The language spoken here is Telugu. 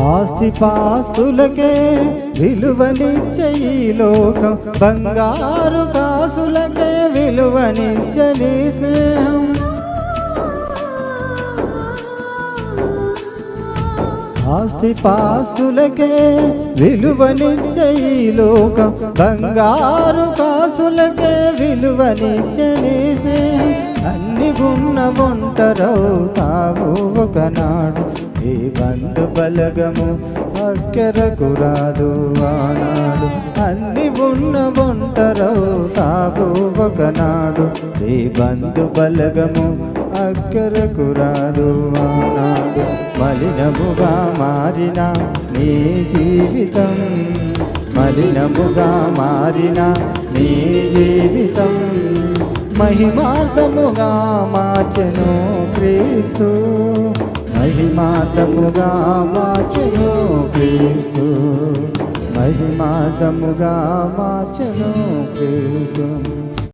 ఆస్తి పాస్తులకే విలువనిచ్చే ఈ లోకం. బంగారు కాసులకే విలువనిచ్చని స్నేహం. ఆస్తి పాస్తులకే విలువనిచ్చే ఈ లోకం. బంగారు కాసులకే విలువనిచ్చని స్నేహం. అన్ని గున్న ఒంటరవుతావు ఒకనాడు. ఈ బంధు బలగము అక్కరకు రాదు ఆనాడు. అన్ని ఉన్న ఒంటరవుతావు ఒకనాడు. ఈ బంధు బలగము అక్కరకు రాదు ఆనాడు. మలినముగా మారిన నీ జీవితం మలినముగా మారిన నీ జీవితం. మహిమార్థముగా మార్చెను క్రీస్తు. మహిమార్థముగా మార్చెను క్రీస్తు. మహిమార్థముగా మార్చెను క్రీస్తు.